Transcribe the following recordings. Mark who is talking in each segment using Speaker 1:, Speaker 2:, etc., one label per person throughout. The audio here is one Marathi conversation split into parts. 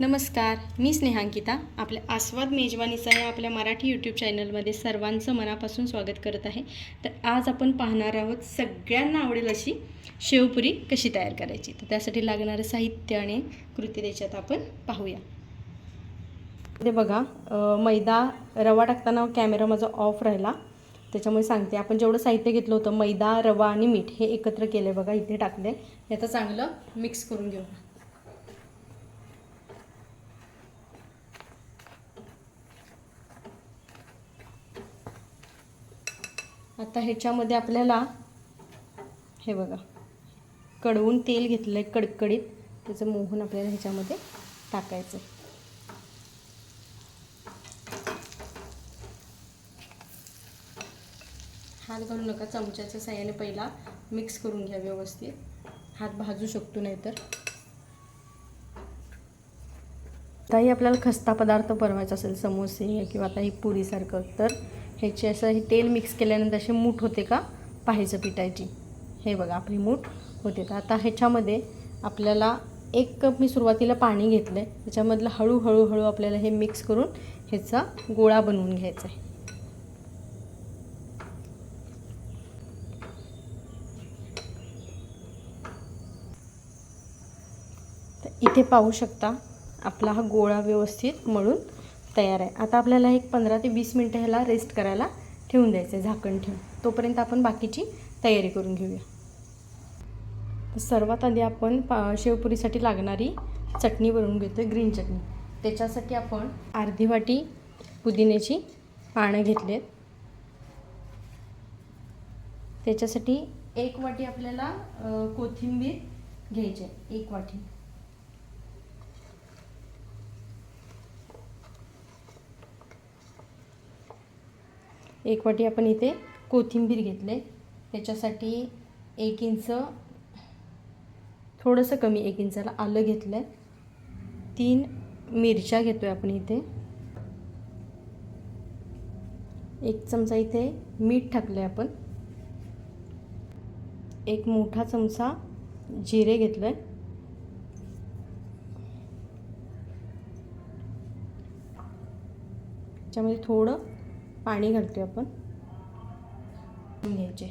Speaker 1: नमस्कार मी स्नेहांकिता. आपल्या आस्वाद मेजवानीचा या आपल्या मराठी यूट्यूब चॅनलमध्ये सर्वांचं मनापासून स्वागत करत आहे. तर आज आपण पाहणार आहोत सगळ्यांना आवडेल अशी शेवपुरी कशी तयार करायची? तर त्यासाठी लागणारं साहित्य आणि कृती त्याच्यात आपण पाहूया. ते बघा मैदा रवा टाकताना कॅमेरा माझा ऑफ राहिला. त्याच्यामुळे सांगते आपण जेवढं साहित्य घेतलं होतं मैदा रवा आणि मीठ हे एकत्र केलं बघा इथे टाकले याचं चांगलं मिक्स करून घेऊ. आता ह्याच्यामध्ये आपल्याला हे बघा कडवून तेल घेतलं आहे कडकडीत. त्याचं मोहन आपल्याला ह्याच्यामध्ये टाकायचं हात घालू नका चमच्याच्या साह्याने पहिला मिक्स करून घ्या व्यवस्थित. हात भाजू शकतो नाही तर काही आपल्याला खस्ता पदार्थ बनवायचा असेल समोसे किंवा आता ही पुरीसारखं तर ह्याचे असं हे तेल मिक्स केल्यानंतर असे मूठ होते का? पाहायचं पिठाची. हे बघा आपली मूठ होते. तर आता ह्याच्यामध्ये आपल्याला एक कप मी सुरुवातीला पाणी घेतलं आहे त्याच्यामधलं हळूहळू हळू आपल्याला हे मिक्स करून ह्याचा गोळा बनवून घ्यायचा आहे. तर इथे पाहू शकता आपला हा गोळा व्यवस्थित मळून तयार आहे. आता आपल्याला एक पंधरा ते वीस मिनटं ह्याला रेस्ट करायला ठेवून द्यायचं आहे झाकण ठेवून. तोपर्यंत आपण बाकीची तयारी करून घेऊया. सर्वात आधी आपण पा शेवपुरीसाठी लागणारी चटणी बनवून घेतो आहे ग्रीन चटणी. त्याच्यासाठी आपण अर्धी वाटी पुदिन्याची पानं घेतली आहेत त्याच्यासाठी एक वाटी आपल्याला कोथिंबीर घ्यायची आहे एक वाटी. एक वाटी आपण इथे कोथिंबीर घेतले. त्याच्यासाठी एक इंच थोडंसं कमी एक इंचाला आलं घेतलं आहे तीन मिरच्या घेतो आहे आपण इथे. एक चमचा इथे मीठ टाकलं आहे आपण. एक मोठा चमचा जिरे घेतलं आहे त्याच्यामध्ये थोडं पाणी घालतो आपण. घ्यायचे.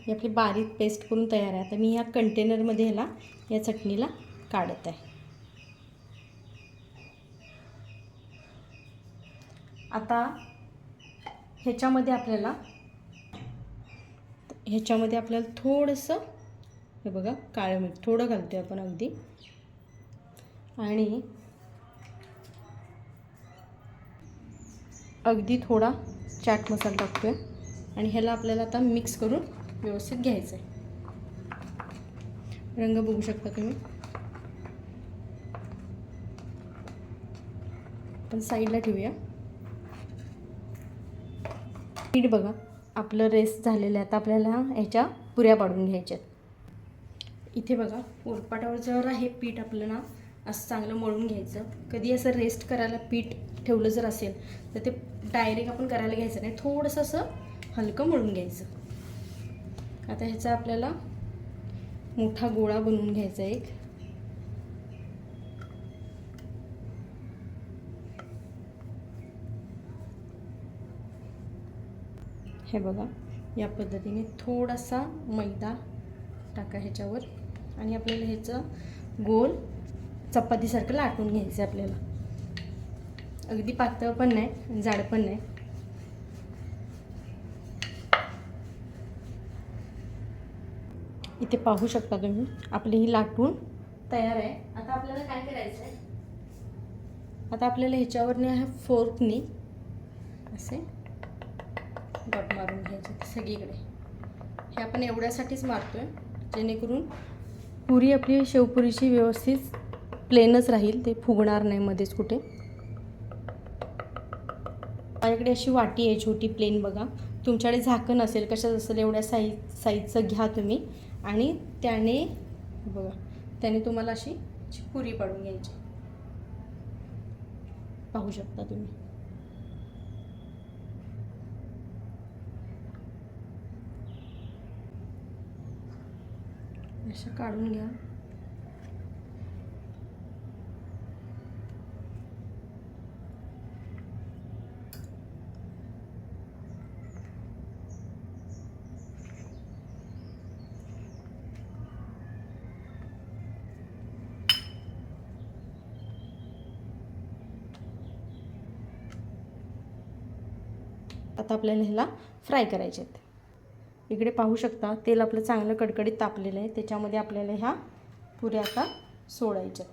Speaker 1: ही आपली बारीक पेस्ट करून तयार आहे. आता मी ह्या कंटेनरमध्ये ह्याला या चटणीला काढत आहे. आता ह्याच्यामध्ये आपल्याला ह्याच्यामध्ये आपल्याला थोडंसं हे बघा काळं मीठ थोडं घालतो आपण अगदी. आणि अगदी थोडा चाट मसाला टाकतो आहे आणि ह्याला आपल्याला आता मिक्स करून व्यवस्थित घ्यायचं आहे रंग बघू शकता तुम्ही. आपण साईडला ठेवूया. पीठ बघा. आपलं रेस्ट झालेलं आहे. आता आपल्याला ह्याच्या पुऱ्या पाडून घ्यायच्यात. इथे बघा पोरपाटावर जर आहे पीठ आपल्याला असं चांगलं मळून घ्यायचं. कधी असं रेस्ट करायला पीठ ठेवलं जर असेल तर ते डायरेक्ट आपण करायला घ्यायचं नाही. थोडंसं असं हलकं मळून घ्यायचं. आता ह्याचा आपल्याला मोठा गोळा बनवून घ्यायचा एक. हे बघा या पद्धतीने थोडासा मैदा टाका ह्याच्यावर. आणि आपल्याला ह्याचं गोल चपातीसारखं लाटून घ्यायचं आहे आपल्याला. अगदी पातळ पण नाही जाड पण नाही. इथे पाहू शकता तुम्ही आपली ही लाटून तयार आहे. आता आपल्याला काय करायचं आहे आता आपल्याला ह्याच्यावरने आहे फोर्कनी असे डॉट मारून घ्यायचे सगळीकडे. हे आपण एवढ्यासाठीच मारतो आहे जेणेकरून पुरी आपली शेवपुरीची व्यवस्थित प्लेनच राहील ते फुगणार नाही मध्येच कुठे. माझ्याकडे अशी वाटी आहे छोटी प्लेन बघा. तुमच्याकडे झाकण असेल कशात असेल एवढ्या साईज साईजचं घ्या तुम्ही. आणि त्याने बघा त्याने तुम्हाला अशी अशी पुरी पाडून घ्यायची. पाहू शकता तुम्ही. अशा काढून घ्या. आता आपल्याला ह्याला फ्राय करायचे आहेत. इकडे पाहू शकता तेल आपलं चांगलं कडकडीत तापलेलं आहे. त्याच्यामध्ये आपल्याला ह्या पुऱ्या आता सोडायच्या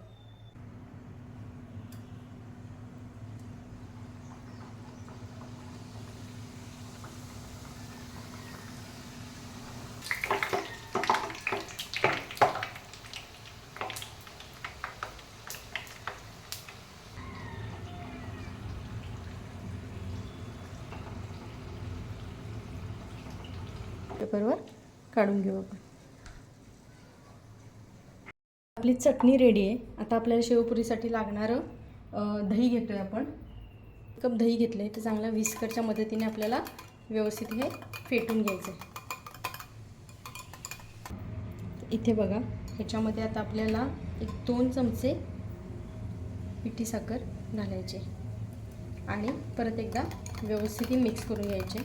Speaker 1: पेपरवर काढून घेऊ आपण. आपली चटणी रेडी आहे. आता आपल्याला शेवपुरीसाठी लागणारं दही घेतो आहे आपण कप दही घेतलं आहे तर चांगल्या विस्करच्या मदतीने आपल्याला व्यवस्थित हे फेटून घ्यायचं आहे इथे बघा ह्याच्यामध्ये आता आपल्याला एक दोन चमचे पिठी साखर घालायचे आणि परत एकदा व्यवस्थित मिक्स करून घ्यायचे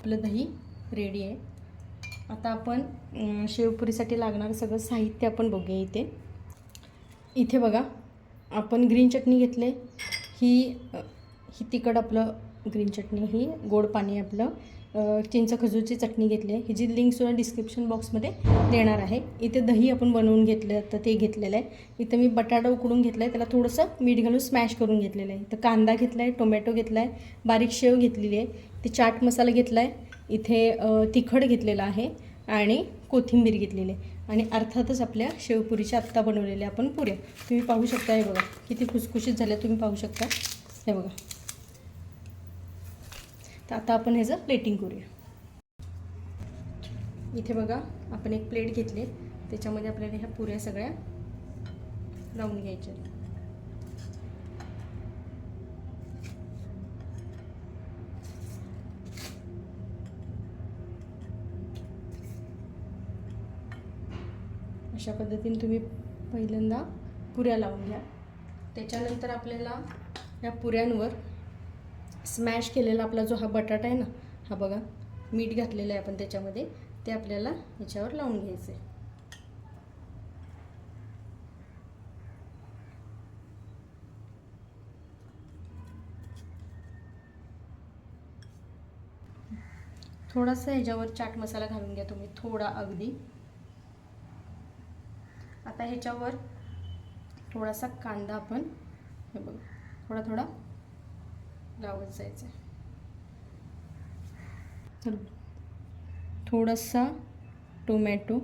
Speaker 1: आपलं दही रेडी आहे. आता आपण शेवपुरीसाठी लागणारं सगळं साहित्य आपण बघूया इथे. इथे बघा आपण ग्रीन चटणी घेतले ही ही तिखट आपलं ग्रीन चटणी ही गोड पाणी आपलं. चिंच खजूरची चटणी घेतली आहे. हिची लिंकसुद्धा डिस्क्रिप्शन बॉक्समध्ये देणार आहे. इथे दही आपण बनवून घेतलं तर ते घेतलेलं आहे. इथं मी बटाटा उकडून घेतला आहे त्याला थोडंसं मीठ घालून स्मॅश करून घेतलेलं आहे. तर कांदा घेतला आहे टोमॅटो घेतला आहे बारीक शेव घेतलेली आहे. ते चाट मसाला घेतला आहे. इथे तिखट घेतलेलं आहे आणि कोथिंबीर घेतलेली आहे. आणि अर्थातच आपल्या शेवपुरीच्या आत्ता बनवलेल्या आपण पुऱ्या. तुम्ही पाहू शकता हे बघा किती खुसखुशीत झाल्या तुम्ही पाहू शकता. हे बघा. तर आता आपण ह्याचं प्लेटिंग करूया. इथे बघा आपण एक प्लेट घेतली. त्याच्यामध्ये आपल्याला ह्या पुऱ्या सगळ्या लावून घ्यायच्या. अशा पद्धतीने तुम्ही पहिल्यांदा पुऱ्या लावून घ्या. त्याच्यानंतर आपल्याला या पुऱ्यांवर स्मॅश केलेला आपला जो हा बटाटा आहे ना हा बघा मीठ घातलेलं आहे आपण त्याच्यामध्ये ते आपल्याला याच्यावर लावून घ्यायचं आहे थोडासा ह्याच्यावर चाट मसाला घालून घ्या तुम्ही थोडा अगदी. आता ह्याच्यावर थोडासा कांदा आपण हे बघा थोडा थोडा लावत जायचं आहे तर थोडासा टोमॅटो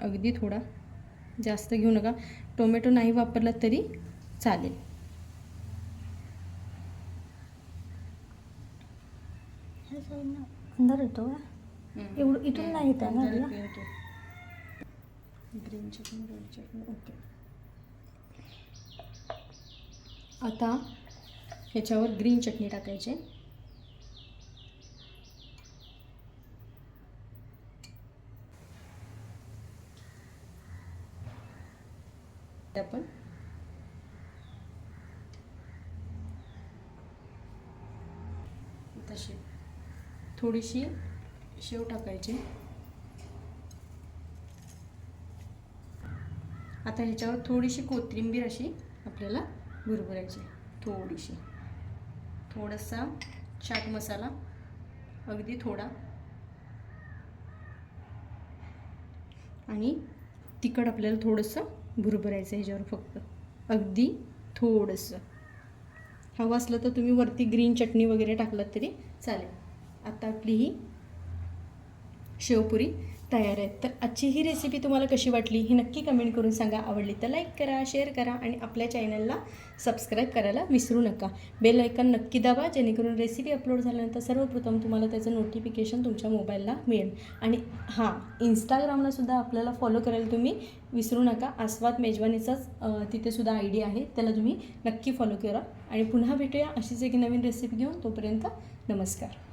Speaker 1: अगदी थोडा. जास्त घेऊ नका. टोमॅटो नाही वापरला तरी चालेल.
Speaker 2: अंधार येतो एवढं इथून नाही येत आहे ना आपला?
Speaker 1: Green chutney red chutney okay. आता ह्याच्यावर ग्रीन चटणी टाकायची. ते आपण तशी थोडीशी शेव टाकायची. आता ह्याच्यावर थोडीशी कोथिंबीर अशी आपल्याला भरभरायची थोडीशी. थोडासा चाट मसाला अगदी थोडा. आणि तिखट आपल्याला थोडंसं भुरभरायचं ह्याच्यावर फक्त. अगदी थोडंसं. हवं असलं तर तुम्ही वरती ग्रीन चटणी वगैरे टाकलात तरी चालेल. आता आपली ही शेवपुरी. तयार आहेत. तर आजची ही रेसिपी तुम्हाला कशी वाटली ही नक्की कमेंट करून सांगा. आवडली तर लाईक करा शेअर करा आणि आपल्या चॅनलला सबस्क्राईब करायला विसरू नका. बेल ऐकन नक्की दाबा जेणेकरून रेसिपी अपलोड झाल्यानंतर सर्वप्रथम तुम्हाला त्याचं नोटिफिकेशन तुमच्या मोबाईलला मिळेल. आणि हां इंस्टाग्रामला सुद्धा आपल्याला फॉलो करायला तुम्ही विसरू नका. आस्वाद मेजवानीचाच तिथेसुद्धा आय डी आहे. त्याला तुम्ही नक्की फॉलो करा. आणि पुन्हा भेटूया अशीच एक नवीन रेसिपी घेऊन. तोपर्यंत नमस्कार.